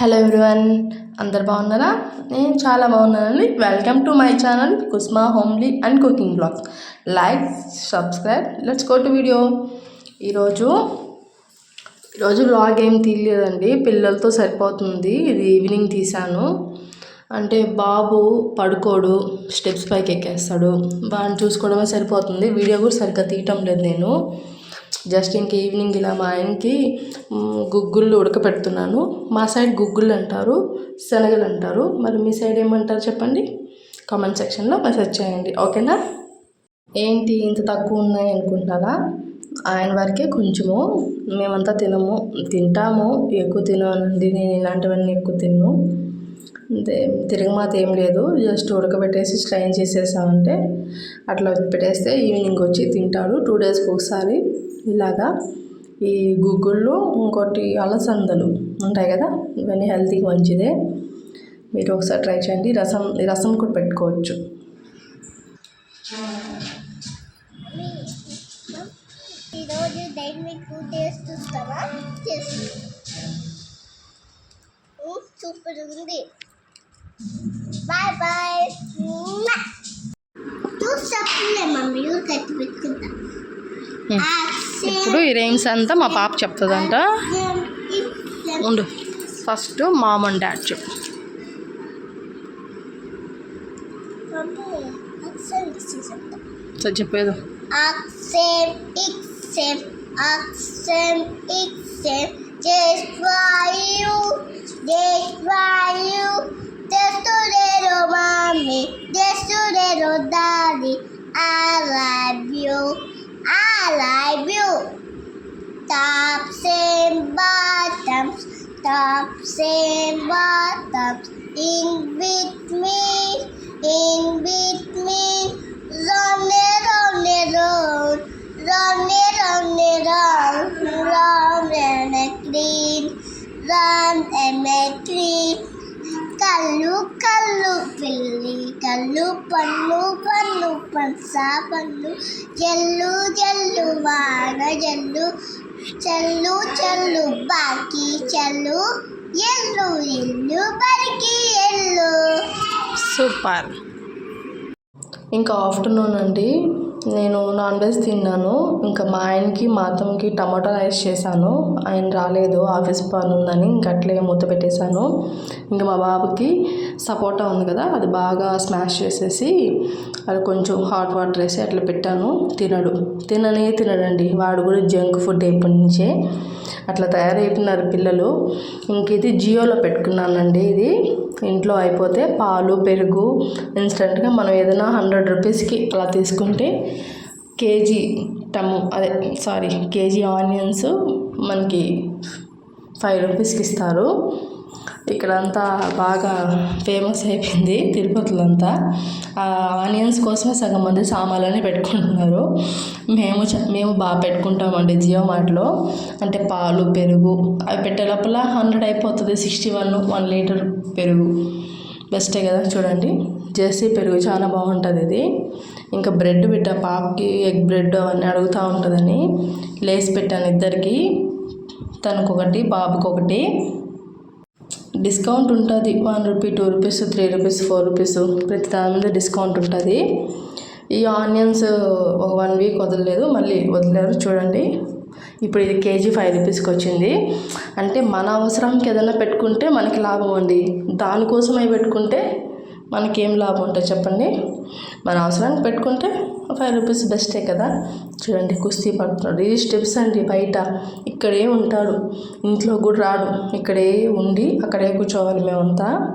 Hello everyone అందరు బాగున్నారా? నేను చాలా బాగున్నానండి. Welcome to my channel Kusma homely and cooking blogs like subscribe let's go to video ఈరోజు ఈరోజు బ్లాగ్ ఏం తీయలేదండి. పిల్లలతో సరిపోతుంది. ఇది ఈవినింగ్ తీశాను. అంటే బాబు పడుకోడు స్టెప్స్ పైకి ఎక్కేస్తాడు. వాడిని చూసుకోవడమే సరిపోతుంది. వీడియో కూడా సరిగ్గా తీయటం లేదు నేను. జస్ట్ ఇంక ఈవినింగ్ ఇలా మా ఆయనకి గుగ్గుళ్ళు ఉడకపెడుతున్నాను. మా సైడ్ గుగ్గుళ్ళు అంటారు శనగలు అంటారు. మరి మీ సైడ్ ఏమంటారు చెప్పండి? కామెంట్ సెక్షన్లో మెసేజ్ చేయండి. ఓకేనా? ఏంటి ఇంత తక్కువ ఉన్నాయి అనుకుంటున్నారా? ఆయన వరకే కొంచెము. మేమంతా తినము తింటాము ఎక్కువ తిననండి నేను ఇలాంటివన్నీ ఎక్కువ తిన్ను. అంతే తిరగమాత ఏం లేదు. జస్ట్ ఉడకబెట్టేసి స్ట్రైన్ చేసేసామంటే అట్లా పెట్టేస్తే ఈవినింగ్ వచ్చి తింటాడు. టూ డేస్కి ఒకసారి. ఇలాగా ఈ గుగ్గుళ్ళు ఇంకోటి అలసందలు ఉంటాయి కదా ఇవన్నీ హెల్తీకి మంచిదే. మీరు ఒకసారి ట్రై చేయండి. రసం రసం కూడా పెట్టుకోవచ్చు. ఈరోజు డైట్ మీకు టేస్ట్ చూస్తావా? చేసి. సూపర్ ఉంది. Bye bye. చూస్తలే మమ్మీ. పెట్టుకుంటా. ఇప్పుడు ఈ రేమ్స్ అంతా మా పాప చెప్తుందంట ఉండు ఫస్ట్ మామ్ అండ్ డాడ్ చెప్పు సార్ చెప్పేదు Just to the mommy, just to the daddy. bottoms, tops and bottoms, in with me, in with me, run it, run it, run, run it, run it, run, run and a clean, run and a clean. కళ్ళు కళ్ళు పిల్లి కళ్ళు పన్ను పన్ను పంచ పన్ను జల్లు జల్లు వాన జల్లు చల్లు చల్లు బాకి చల్లు. ఎల్లు ఎల్లు బరికి ఎల్లు. సూపర్. ఇంకా ఆఫ్టర్నూన్ అండి. నేను నాన్ వెజ్ తిన్నాను. ఇంకా మా ఆయనకి మా అత్తమ్మకి టమాటా రైస్ చేశాను. ఆయన రాలేదు ఆఫీస్ పని ఉందని ఇంకా అట్లే మూత పెట్టేశాను. ఇంకా మా బాబుకి సపోటా ఉంది కదా అది బాగా స్మాష్ చేసేసి అది కొంచెం హాట్ వాటర్ వేసి అట్లా పెట్టాను. తినడు. తిననే తినడండి. వాడు కూడా జంక్ ఫుడ్ ఎప్పటి నుంచే అట్లా తయారైపోయినారు పిల్లలు. ఇంక ఇది జియోలో పెట్టుకున్నానండి ఇది. ఇంట్లో అయిపోతే పాలు పెరుగు ఇన్స్టెంట్గా మనం ఏదైనా హండ్రెడ్ రూపీస్కి అలా తీసుకుంటే కేజీ టమ్ అదే సారీ కేజీ ఆనియన్స్ మనకి ఫైవ్ రూపీస్కి ఇస్తారు. ఇక్కడ అంతా బాగా ఫేమస్ అయిపోయింది తిరుపతిలో అంతా ఆ ఆనియన్స్ కోసమే సగం మంది సామాన్లని పెట్టుకుంటున్నారు. మేము చ- మేము బాగా పెట్టుకుంటామండి జియో మార్ట్లో. అంటే పాలు పెరుగు అవి పెట్టే లోపల హండ్రెడ్ అయిపోతుంది సిక్స్టీ వన్ వన్ లీటర్ పెరుగు. బెస్టే కదా చూడండి. జెర్సీ పెరుగు చాలా బాగుంటుంది ఇది. ఇంకా బ్రెడ్ బిడ్డ పాపకి ఎగ్ బ్రెడ్ అవన్నీ అడుగుతూ ఉంటుందని. లేసి పెట్టాను ఇద్దరికి. తనకొకటి బాబుకి ఒకటి డిస్కౌంట్ ఉంటుంది. One rupee two rupees three rupees four rupees ప్రతి దాని మీద డిస్కౌంట్ ఉంటుంది. ఈ ఆనియన్స్ ఒక వన్ వీక్ వదలలేదు. మళ్ళీ వదిలేరు. చూడండి. ఇప్పుడు ఇది కేజీ ఫైవ్ రూపీస్కి వచ్చింది. అంటే మన అవసరానికి ఏదైనా పెట్టుకుంటే మనకి లాభం అండి. దానికోసం అవి పెట్టుకుంటే మనకేం లాభం ఉంటుంది చెప్పండి? మన అవసరానికి పెట్టుకుంటే ఫైవ్ రూపీస్ బెస్టే కదా? చూడండి కుస్తీ పడుతున్నాడు. ఇది స్టెప్స్ అండి బయట. ఇక్కడే ఉంటాడు. ఇంట్లో కూడా రాడు. ఇక్కడే ఉండి అక్కడే కూర్చోవాలి మేమంతా.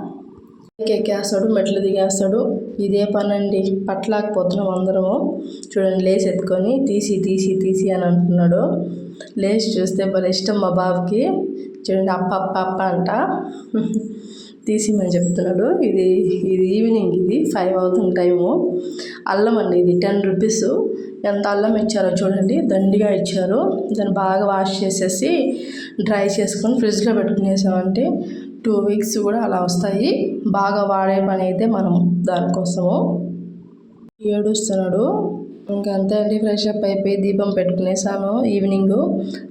ఎక్కేస్తాడు మెట్లు దిగేస్తాడు. ఇదే పని అండి పట్టలేకపోతున్నాం అందరము. చూడండి లేచి ఎత్తుకొని తీసి తీసి తీసి అని అంటున్నాడు. లేచి చూస్తే భలే ఇష్టం మా బాబుకి. చూడండి అప్ప అప్ప అప్ప అంట. తీసిమని చెప్తున్నాడు. ఇది ఇది ఈవినింగ్ ఇది ఫైవ్ అవుతుంది టైము అల్లం అండి ఇది టెన్ రూపీస్ ఎంత అల్లం ఇచ్చారో చూడండి. దండిగా ఇచ్చారు. దాన్ని బాగా వాష్ చేసేసి డ్రై చేసుకొని ఫ్రిడ్జ్లో పెట్టుకునేసామంటే టూ వీక్స్ కూడా అలా వస్తాయి. బాగా వాడే పని అయితే మనం దానికోసము ఏడుస్తున్నాడు. ఇంకంతే అంతే అండి ఫ్రెష్ అప్ అయిపోయి దీపం పెట్టుకునేసాను ఈవినింగ్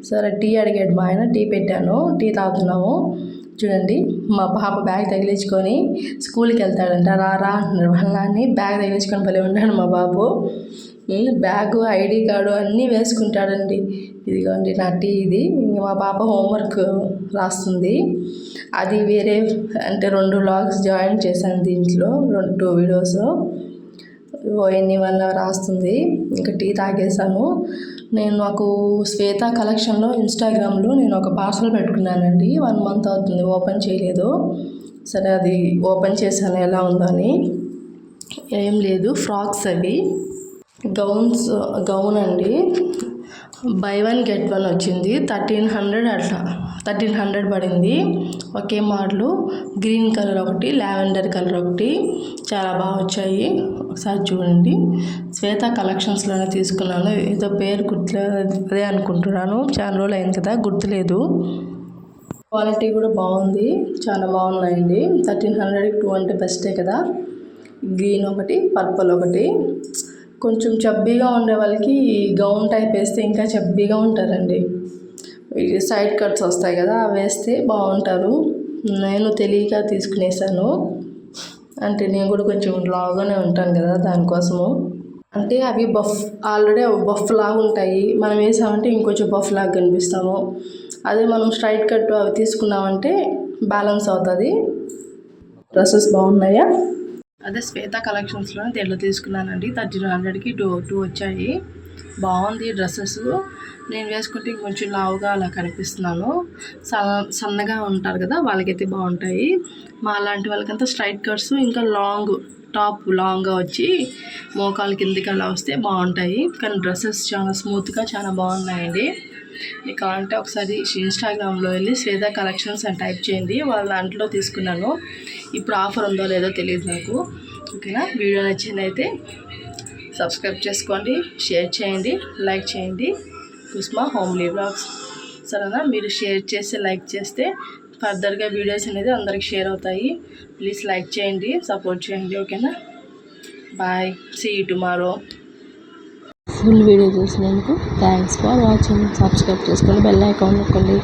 సరే టీ అడిగాడు మా ఆయన. టీ పెట్టాను. టీ తాగుతున్నాము. చూడండి మా పాప బ్యాగ్ తగిలించుకొని స్కూల్కి వెళ్తాడంట. రా నిర్వహణాన్ని అని బ్యాగ్ తగిలించుకొని భలే ఉన్నాడు మా బాబు. బ్యాగు ఐడి కార్డు అన్నీ వేసుకుంటాడండి. ఇదిగోండి నా టీ ఇది. మా పాప హోంవర్క్ రాస్తుంది. అది వేరే అంటే రెండు వ్లాగ్స్ జాయిన్ చేశాను దీంట్లో రెండు టూ వీడియోస్ పోయింది వన్ రాస్తుంది ఇంకా టీ తాగేసాను నేను నాకు శ్వేత కలెక్షన్లో ఇన్స్టాగ్రామ్లో నేను ఒక పార్సల్ పెట్టుకున్నానండి. వన్ మంత్ అవుతుంది ఓపెన్ చేయలేదు. సరే అది ఓపెన్ చేశాను ఎలా ఉందని ఏం లేదు ఫ్రాక్స్ అవి. గౌన్స్ గౌన్ అండి. బై వన్ గెట్ వన్ వచ్చింది. థర్టీన్ హండ్రెడ్ అట్లా. థర్టీన్ హండ్రెడ్ పడింది. ఒకే మోడలు. గ్రీన్ కలర్ ఒకటి లావెండర్ కలర్ ఒకటి. చాలా బాగా వచ్చాయి. ఒకసారి చూడండి. శ్వేత కలెక్షన్స్లోనే తీసుకున్నాను. ఏదో పేరు గుర్తులే అదే అనుకుంటున్నాను. చాలా రోజులు అయింది కదా గుర్తులేదు. క్వాలిటీ కూడా బాగుంది. చాలా బాగున్నాయండి. థర్టీన్ హండ్రెడ్కి టూ అంటే బెస్టే కదా. గ్రీన్ ఒకటి పర్పుల్ ఒకటి. కొంచెం చబ్బీగా ఉండే వాళ్ళకి గౌన్ టైప్ వేస్తే ఇంకా చబ్బీగా ఉంటారండి. సైడ్ కట్స్ వస్తాయి కదా అవి వేస్తే బాగుంటారు. నేను తెలియక తీసుకునేసాను. అంటే నేను కూడా కొంచెం లావుగానే ఉంటాను కదా దానికోసము. అంటే అవి బఫ్ ఆల్రెడీ అవి బఫ్ లాగా ఉంటాయి. మనం వేసామంటే ఇంకొంచెం బఫ్ లాగా కనిపిస్తాము. అదే మనం స్ట్రైట్ కట్ అవి తీసుకున్నామంటే బ్యాలెన్స్ అవుతుంది. డ్రెస్సెస్ బాగున్నాయా? అదే శ్వేత కలెక్షన్స్లో దీంట్లో తీసుకున్నానండి. థర్టీన్ హండ్రెడ్కి టూ టూ వచ్చాయి. బాగుంది డ్రెస్సెస్. నేను వేసుకుంటే కొంచెం లావుగా అలా కనిపిస్తున్నాను. సన్నగా ఉంటారు కదా వాళ్ళకైతే బాగుంటాయి. మా లాంటి వాళ్ళకంతా స్ట్రైట్ కట్స్ ఇంకా లాంగ్ టాప్ లాంగ్గా వచ్చి మోకాలు కిందికి అలా వస్తే బాగుంటాయి. కానీ డ్రెస్సెస్ చాలా స్మూత్గా చాలా బాగున్నాయండి. మీకు కావాలంటే ఒకసారి ఇన్స్టాగ్రామ్లో వెళ్ళి శ్వేత కలెక్షన్స్ అని టైప్ చేయండి. వాళ్ళ దాంట్లో తీసుకున్నాను. ఇప్పుడు ఆఫర్ ఉందో లేదో తెలియదు నాకు. ఓకేనా? వీడియో నచ్చిందైతే సబ్స్క్రైబ్ చేసుకోండి షేర్ చేయండి లైక్ చేయండి. Kusma homely blogs. సరేనా? మీరు షేర్ చేసి లైక్ చేస్తే ఫర్దర్గా వీడియోస్ అనేది అందరికి షేర్ అవుతాయి. ప్లీజ్ లైక్ చేయండి సపోర్ట్ చేయండి. ఓకేనా? Bye. See tomorrow full video చూసినందుకు థ్యాంక్స్ ఫర్ వాచింగ్. సబ్స్క్రైబ్ చేసుకోండి బెల్ ఐకాన్ నొక్కండి.